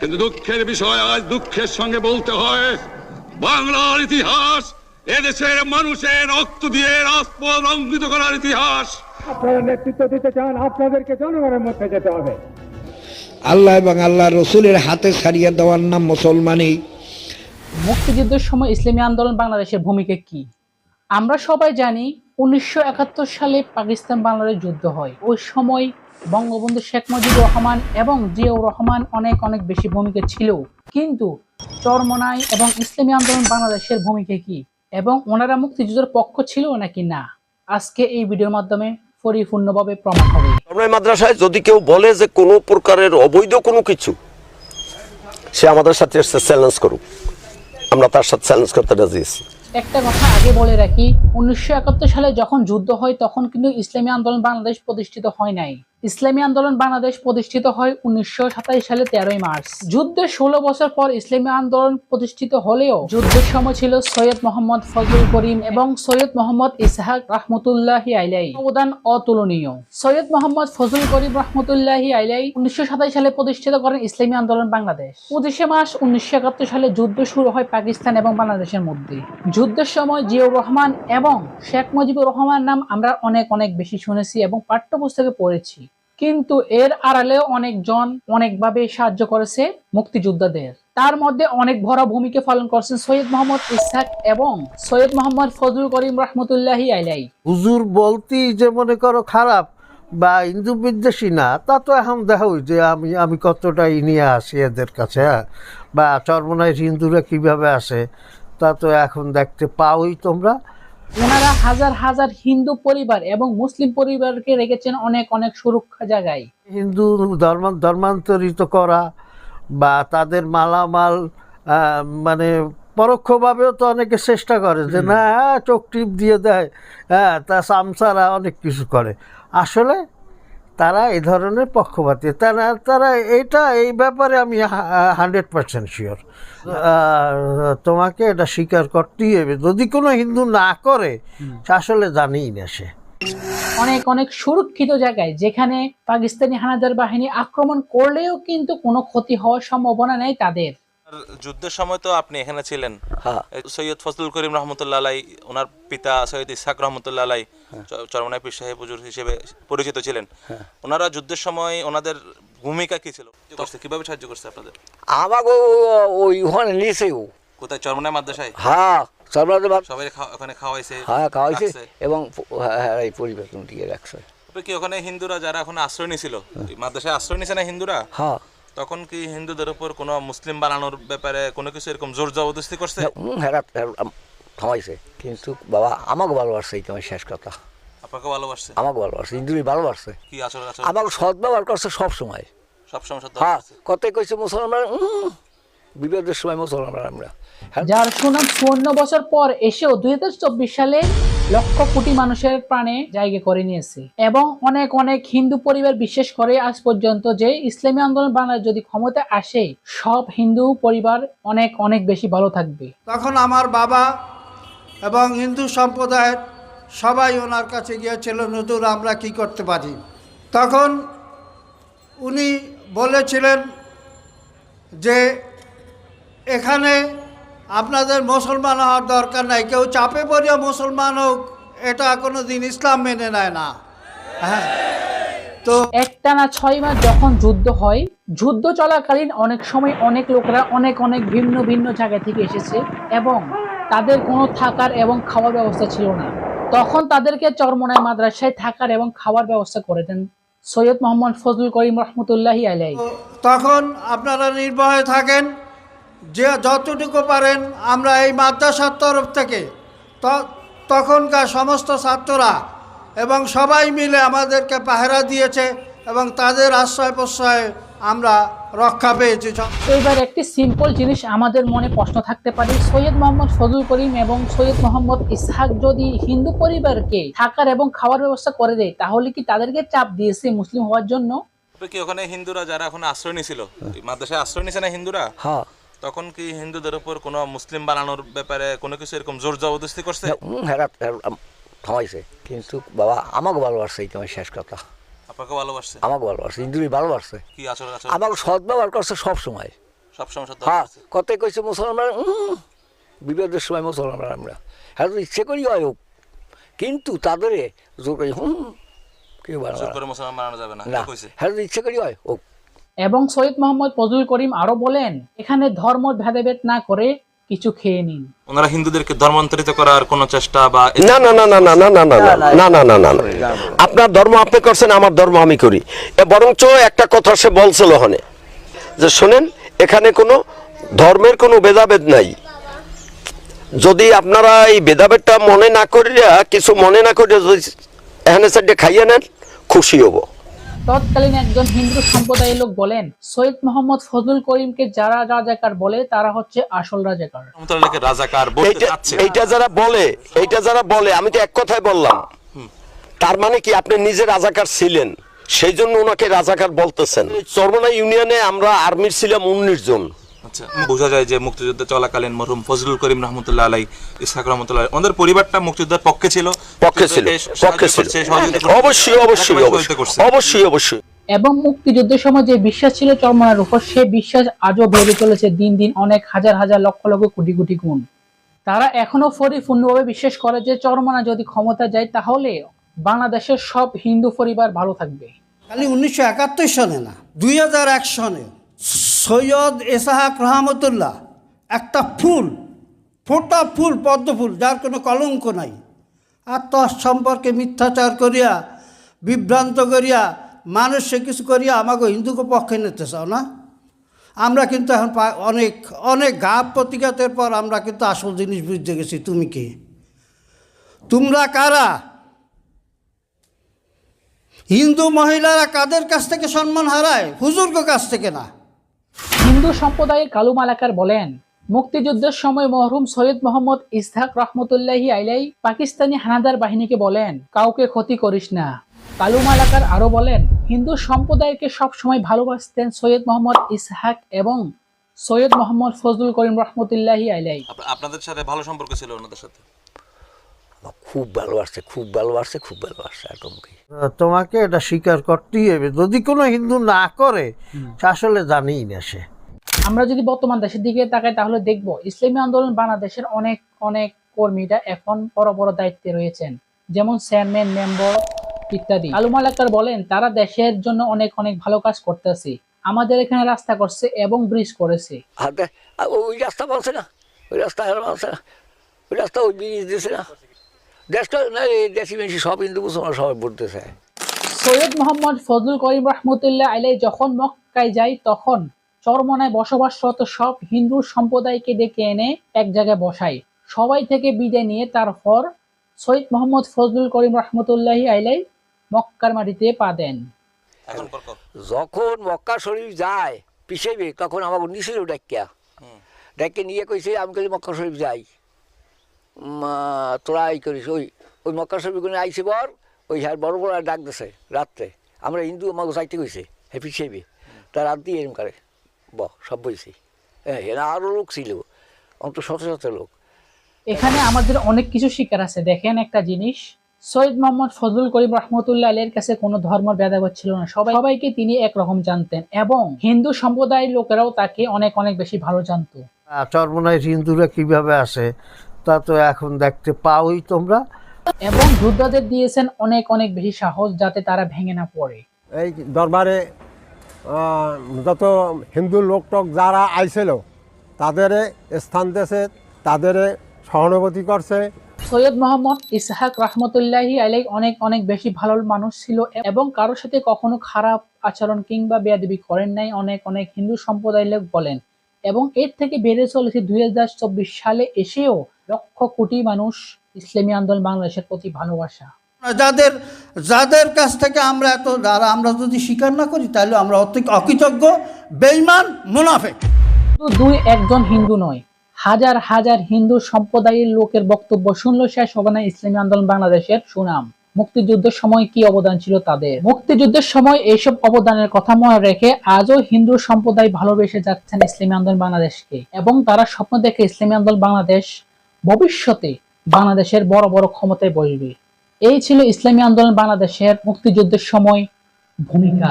কিন্তু দুঃখের বিষয় আজ দুঃখের সঙ্গে বলতে হয় বাংলার ইতিহাস এদেশের মানুষের রক্ত দিয়ে রাজপথ অঙ্কিত করার ইতিহাস। আপনারা নেতৃত্ব দিতে চান আপনাদেরকে জনগণের মধ্যে যেতে হবে। আল্লাহ এবং আল্লাহ রসুলের হাতে ছাড়িয়ে দেওয়ার নাম মুসলমানই। মুক্তিযুদ্ধের সময় ইসলামী আন্দোলন বাংলাদেশের ভূমিকা কি? আমরা সবাই জানি উনিশশো একাত্তর সালে পাকিস্তান বাংলাদেশ যুদ্ধ হয়। ওই সময় বঙ্গবন্ধু শেখ মুজিবুর রহমান এবং জিয়াউর রহমান অনেক অনেক বেশি ভূমিকা ছিল। কিন্তু চরমনাই এবং ইসলামী আন্দোলন বাংলাদেশের ভূমিকা কি? এবং ওনারা মুক্তিযুদ্ধের পক্ষ ছিল নাকি না? আজকে এই ভিডিওর মাধ্যমে পরিপূর্ণভাবে প্রমাণ হবে। ধর্মের মাদ্রাসায় যদি কেউ বলে যে কোনো প্রকারের অবৈধ কোনো কিছু সে আমাদের সাথে এসে চ্যালেঞ্জ করুক। আমরা তার সাথে চ্যালেঞ্জ করতে রাজি আছি। একটা কথা আগে বলে রাখি উনিশশো একাত্তর সালে যখন যুদ্ধ হয় তখন কিন্তু ইসলামী আন্দোলন বাংলাদেশ প্রতিষ্ঠিত হয় নাই। ইসলামী আন্দোলন বাংলাদেশ প্রতিষ্ঠিত হয় উনিশশো সাতাশ সালে তেরোই মার্চ। যুদ্ধের ষোলো বছর পর ইসলামী আন্দোলন প্রতিষ্ঠিত হলেও যুদ্ধের সময় ছিল সৈয়দ মোহাম্মদ ফজলুল করিম এবং সৈয়দ মোহাম্মদ ইসহাক রহমতুল্লাহ আইলাই অবদান অতুলনীয়। সৈয়দ মোহাম্মদ ফজলুল করিম রহমতুল্লাহ আইলাই উনিশশো সাতাশ সালে প্রতিষ্ঠিত করেন ইসলামী আন্দোলন বাংলাদেশ। পঁচিশে মার্চ উনিশশো একাত্তর সালে যুদ্ধ শুরু হয় পাকিস্তান এবং বাংলাদেশের মধ্যে। যুদ্ধের সময় জিয়াউর রহমান এবং শেখ মুজিবুর রহমান নাম আমরা অনেক অনেক বেশি শুনেছি এবং পাঠ্যপুস্তকে পড়েছি। কিন্তু এর আড়ালেও অনেকজন অনেকভাবে সাহায্য করেছে মুক্তিযোদ্ধাদের। তার মধ্যে অনেক বড় ভূমিকা পালন করছেন সৈয়দ মোহাম্মদ ইসহাক এবং সৈয়দ মোহাম্মদ ফজলুল করিম রহমতুল্লাহি আইলাই হুজুর বলতি যে মনে করো খারাপ বা হিন্দু বিদ্বেষী না, তা তো এখন দেখো যে আমি আমি কতটা নিয়ে আসি এদের কাছে হ্যাঁ? বা চর্মনায় হিন্দুরা কীভাবে আসে, তা তো এখন দেখতে পাওই তোমরা। ওনারা হাজার হাজার হিন্দু পরিবার এবং মুসলিম পরিবারকে রেখেছেন অনেক অনেক সুরক্ষা জায়গায়। হিন্দু ধর্ম ধর্মান্তরিত করা বা তাদের মালামাল মানে পরোক্ষভাবেও তো অনেকে চেষ্টা করে যে না হ্যাঁ, চোখ টিপ দিয়ে দেয় হ্যাঁ তা সামসারা অনেক কিছু করে। আসলে তারা এই ধরনের পক্ষপাতী। তারা তারা এটা এই ব্যাপারে আমি হান্ড্রেড পার্সেন্ট শিওর তোমাকে এটা স্বীকার করতেই হবে। যদি কোনো হিন্দু না করে আসলে জানেই না সে। অনেক অনেক সুরক্ষিত জায়গায় যেখানে পাকিস্তানি হানাদার বাহিনী আক্রমণ করলেও কিন্তু কোনো ক্ষতি হওয়ার সম্ভাবনা নেই তাদের। যুদ্ধের সময় তো আপনি এখানে ছিলেন। হ্যাঁ। সৈয়দ ফজলুল করিম রহমতুল্লাহ আলাই ওনার পিতা সৈয়দ ইসাক রহমতুল্লাহ আলাই চরমনাই পীর সাহেব হুজুর হিসেবে পরিচিত ছিলেন। ওনারা যুদ্ধের সময় ওনাদের ভূমিকা কি ছিল? কীভাবে সাহায্য করছে আপনাদের? আমাকে ওই ওখানে নিয়েছেও কোথায়? চরমনাই মাদ্রাসায়? হ্যাঁ সবাই ওখানে খাওয়াইছে হ্যাঁ খাওয়াইছে এবং হ্যাঁ এই পরিবর্তন দিয়ে রাখছে। কি ওখানে হিন্দুরা যারা ওখানে আশ্রয় নিয়েছিল মাদ্রাসায় আশ্রয় নিয়েছে না হিন্দুরা? হ্যাঁ। তখন কি হিন্দুদের উপর কোনো মুসলিম বানানোর ব্যাপারে কোনো কিছু এরকম জোর জবরদস্তি করছে? হেরা থামাইছে। কিন্তু বাবা আমাকে ভালোবাসছে এই তোমার শেষ কথা। আপনাকে ভালোবাসছে? আমাকে ভালোবাসছে হিন্দুই ভালোবাসছে। কি আচরণ আমাকে সৎ ব্যবহার করছে সব সময় সবসময় সত্য হ্যাঁ কত কইছে মুসলমান বিপদের সময় মুসলমান আমরা হ্যাঁ? যার সুনাম চুয়ান্ন বছর পর এসেও দুই হাজার চব্বিশ সালে লক্ষ কোটি মানুষের প্রাণে জায়গা করে নিয়েছে। এবং অনেক অনেক হিন্দু পরিবার বিশ্বাস করে আজ পর্যন্ত যে ইসলামী আন্দোলন বাংলাদেশ যদি ক্ষমতা আসে সব হিন্দু পরিবার অনেক অনেক বেশি ভালো থাকবে। তখন আমার বাবা এবং হিন্দু সম্প্রদায়ের সবাই ওনার কাছে গিয়েছিল নতুন আমরা কি করতে পারি? তখন উনি বলেছিলেন যে এখানে আপনাদের মুসলমান হওয়ার দরকার নাই। কেউ চাপে পড়িয়া মুসলমান হোক এটা কোনো দিন ইসলাম মেনে নেয় না। হ্যাঁ। তো একটানা ছয় মাস যখন যুদ্ধ হয় যুদ্ধ চলাকালীন অনেক সময় অনেক লোকেরা অনেক অনেক ভিন্ন ভিন্ন জায়গা থেকে এসেছে এবং তাদের কোনো থাকার এবং খাওয়ার ব্যবস্থা ছিল না। তখন তাদেরকে চরমনায় মাদ্রাসায় থাকার এবং খাওয়ার ব্যবস্থা করে দেন সৈয়দ মোহাম্মদ ফজলুল করিম রহমতুল্লাহি আলাই তখন আপনারা নির্ভয়ে থাকেন যে যতটুকু পারেন আমরা এই মাদ্রাসার তরফ থেকে ত- তখনকার সমস্ত ছাত্ররা এবং সবাই মিলে আমাদেরকে পাহারা দিয়েছে এবং তাদের আশ্রয় প্রশ্রয়ে আমরা রক্ষা পেয়েছি। এইবার একটি সিম্পল জিনিস আমাদের মনে প্রশ্ন থাকতে পারে। সৈয়দ মোহাম্মদ ফজলুল করিম এবং সৈয়দ মোহাম্মদ ইসহাক যদি হিন্দু পরিবারকে থাকার এবং খাওয়ার ব্যবস্থা করে দেয় তাহলে কি তাদেরকে চাপ দিয়েছে মুসলিম হওয়ার জন্য? কি ওখানে হিন্দুরা যারা ওখানে আশ্রয় নিয়েছিল? এই মাদ্রাসায় আশ্রয় নিয়েছে না হিন্দুরা? হ্যাঁ। তখন কি হিন্দুদের উপর কোনো মুসলিম বানানোর ব্যাপারে কোনো কিছু এরকম জোর জবরদস্তি করছে? থামাইছে। কিন্তু বাবা আমাকে ভালোবাসছে এই তোমার শেষ কথা। আপনাকে ভালোবাসছে? আমাকে ভালোবাসছে ভালোবাসছে। কি আচরণ আমাকে সৎ ব্যবহার করছে সব সময় সবসময় সত্য হ্যাঁ কত কইছে মুসলমান উম, বিপদের সময় মুসলমান আমরা। হ্যাঁ ইচ্ছে করি হয় হোক। কিন্তু তাদের জোর করে হুম কেউ করে মুসলমান বানানো যাবে না হ্যাঁ ইচ্ছে করি হয় হোক। এবং সৈয়দ মোহাম্মদ ফজলুল করিম আরও বলেন এখানে ধর্ম ভেদাভেদ না করে কিছু খেয়ে নিন ওনারা হিন্দুদেরকে ধর্মান্তরিত করার কোনো চেষ্টা বা না না না না না না না না না না না না না না আপনার ধর্ম আপনি করছেন আমার ধর্ম আমি করি এ বরঞ্চ একটা কথা সে বলছিল ওখানে যে শোনেন এখানে কোনো ধর্মের কোনো ভেদাভেদ নাই যদি আপনারা এই ভেদাভেদটা মনে না করিয়া কিছু মনে না করিয়া যদি এখানে সাইডে খাইয়ে নেন খুশি হব তৎকালীন একজন হিন্দু সম্প্রদায়ের লোক বলেন সৈয়দ মোহাম্মদ ফজলুল করিমকে যারা রাজাকার বলে তারা হচ্ছে আসল রাজাকার। রাজাকার এইটা যারা বলে এইটা যারা বলে আমি তো এক কথাই বললাম। তার মানে কি আপনি নিজে রাজাকার ছিলেন সেই জন্য ওনাকে রাজাকার বলতেছেন। চর্মনা ইউনিয়নে আমরা আর্মির ছিলাম উনিশ জন। আচ্ছা বোঝা যায় যে মুক্তিযুদ্ধ চলাকালীন মরহুম ফজলুল করিম রহমতুল্লাহ আলাই ইসহাক রহমতুল্লাহ ওনাদের পরিবারটা মুক্তিযোদ্ধার পক্ষে ছিল। পক্ষে ছিল পক্ষে ছিল। অবশ্যই অবশ্যই অবশ্যই অবশ্যই অবশ্যই। এবং মুক্তিযুদ্ধের সময় যে বিশ্বাস ছিল চরমনার উপর সে বিশ্বাস আজও বেড়ে চলেছে দিন দিন অনেক হাজার হাজার লক্ষ লক্ষ কোটি কোটি গুণ। তারা এখনও পরিপূর্ণভাবে বিশ্বাস করে যে চরমনা যদি ক্ষমতা যায় তাহলে বাংলাদেশের সব হিন্দু পরিবার ভালো থাকবে। খালি উনিশশো একাত্তর সনে না দুই হাজার এক সনে সৈয়দ এসাহাক রহমতুল্লাহ, একটা ফুল, ফোটা ফুল, পদ্ম ফুল, যার কোনো কলঙ্ক নাই। আর তার সম্পর্কে মিথ্যাচার করিয়া, বিভ্রান্ত করিয়া, মানুষ কিছু করিয়া আমাকে হিন্দুকে পক্ষে নিতে চাও না? আমরা কিন্তু এখন অনেক অনেক ঘাপ প্রতিঘাতের পর আমরা কিন্তু আসল জিনিস বুঝতে গেছি, তুমি কে? তোমরা কারা? হিন্দু মহিলারা কাদের কাছ থেকে সম্মান হারায়? হুজুরকে কাছ থেকে না? হিন্দু সম্প্রদায়ের কালু মালাকার বলেন, মুক্তিযুদ্ধের সময় মরহুম সৈয়দ মোহাম্মদ ইসহাক রহমতুল্লাহি আইলাই পাকিস্তানি হানাদার বাহিনীকে বলেন, কাউকে ক্ষতি করিস না। কালু মালাকার আরও বলেন, হিন্দু সম্প্রদায়কে সব সময় ভালোবাসতেন সৈয়দ মোহাম্মদ ইসহাক এবং সৈয়দ মোহাম্মদ ফজলুল করিম রহমতুল্লাহি আইলাই আপনাদের সাথে ভালো সম্পর্ক ছিল ওনাদের সাথে। খুব ভালোবাসছে খুব ভালোবাসছে খুব ভালোবাসছে একদম কি। তোমাকে এটা স্বীকার করতেই হবে যদি কোনো হিন্দু না করে আসলে জানেই না সে। আমরা যদি বর্তমান দেশের দিকে তাকাই তাহলে দেখব ইসলামী আন্দোলন বাংলাদেশের অনেক অনেক কর্মীরা এখন বড় বড় দায়িত্বে রয়েছেন। যেমন চেয়ারম্যান মেম্বার ইত্যাদি। আলু মালাক্কার বলেন তারা দেশের জন্য অনেক অনেক ভালো কাজ করতেছে। আমাদের এখানে রাস্তা করছে এবং ব্রিজ করেছে। ওই রাস্তা বলছে না ওই রাস্তা আর বলছে না ওই রাস্তা ওই ব্রিজ দিয়েছে না। দেশটা না দেশি মেশি সব হিন্দু মুসলমান সবাই বলতেছে সৈয়দ মোহাম্মদ ফজলুল করিম রহমতুল্লাহ আলাই যখন মক্কায় যায় তখন চরমনায় বসবাসরত সব হিন্দু সম্প্রদায়কে ডেকে এনে এক জায়গায় বসায়। সবাই থেকে বিদায় নিয়ে তারপর সৈয়দ মোহাম্মদ ফজলুল করিম রহমতুল্লাহি আইলাই মক্কার মাটিতে পা দেন। যখন মক্কা শরীফ যায় পিছাইবে তখন আমাকে নিছিল ডাকিয়া। ডাকে নিয়ে কইছে আমি মক্কা শরীফ যাই। তোরা এই করিস ওই ওই মক্কা শরীফ কোনো আইসে বর ওই হ্যাঁ বড় বড় ডাক দিছে রাত্রে। আমরা হিন্দু আমাকে যাইতে কইছে হ্যাঁ পিছাইবে তা রাত দিয়ে এরম করে ব সব বইছি। হ্যাঁ এরা আরও লোক ছিল অন্ত শত শত লোক। এখানে আমাদের অনেক কিছু শিকার আছে। দেখেন একটা জিনিস সৈয়দ মোহাম্মদ ফজলুল করিম রহমতুল্লাহ আলের কাছে কোনো ধর্মের ভেদাভেদ ছিল না। সবাই সবাইকে তিনি একরকম জানতেন এবং হিন্দু সম্প্রদায়ের লোকেরাও তাকে অনেক অনেক বেশি ভালো জানতো। চরমনায় হিন্দুরা কীভাবে আসে তা তো এখন দেখতে পাওই তোমরা। এবং যোদ্ধাদের দিয়েছেন অনেক অনেক বেশি সাহস যাতে তারা ভেঙে না পড়ে। এই দরবারে আহ, যত হিন্দু লোক টোক যারা আইছিল তাদের স্থান দিয়েছে তাদের সহানুভূতি করছে। সৈয়দ মোহাম্মদ ইসহাক রহমতুল্লাহি আলাই অনেক অনেক বেশি ভালো মানুষ ছিল এবং কারোর সাথে কখনো খারাপ আচরণ কিংবা বেয়াদবি করেন নাই। অনেক অনেক হিন্দু সম্প্রদায়ের লোক বলেন এবং এর থেকে বেড়ে চলেছে দুই হাজার চব্বিশ সালে এসেও লক্ষ কোটি মানুষ ইসলামী আন্দোলন বাংলাদেশের প্রতি ভালোবাসা। যাদের যাদের কাছ থেকে আমরা এত যারা আমরা যদি স্বীকার না করি তাহলে আমরা অতি অকৃতজ্ঞ বেইমান মুনাফেক। শুধু দুই একজন হিন্দু নয় হাজার হাজার হিন্দু সম্প্রদায়ের লোকের বক্তব্য শুনলো শেষ হবে না ইসলামী আন্দোলন বাংলাদেশের সুনাম। মুক্তিযুদ্ধের সময় কি অবদান ছিল তাদের? মুক্তিযুদ্ধের সময় এইসব অবদানের কথা মনে রেখে আজও হিন্দু সম্প্রদায় ভালোবেসে যাচ্ছেন ইসলামী আন্দোলন বাংলাদেশকে এবং তারা স্বপ্ন দেখে ইসলামী আন্দোলন বাংলাদেশ ভবিষ্যতে বাংলাদেশের বড় বড় ক্ষমতায় বসবে। এই ছিল ইসলামী আন্দোলন বাংলাদেশের মুক্তিযুদ্ধের সময় ভূমিকা।